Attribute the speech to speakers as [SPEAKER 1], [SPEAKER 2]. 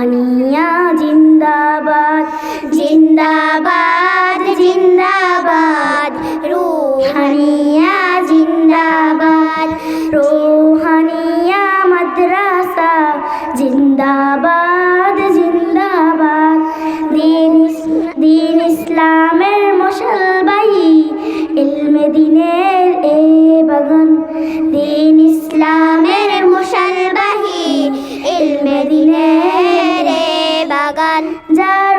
[SPEAKER 1] রুহানিয়া জিন্দাবাদ জিন্দাবাদ জিন্দাবাদ। রুহানিয়া জিন্দাবাদ, রুহানিয়া মাদ্রাসা। জিন্দাবাদ জিন্দাবাদ। দিন দিন ইসলামের মশালবাহী ইলমে দিনের এ বাগান। দিন বাগান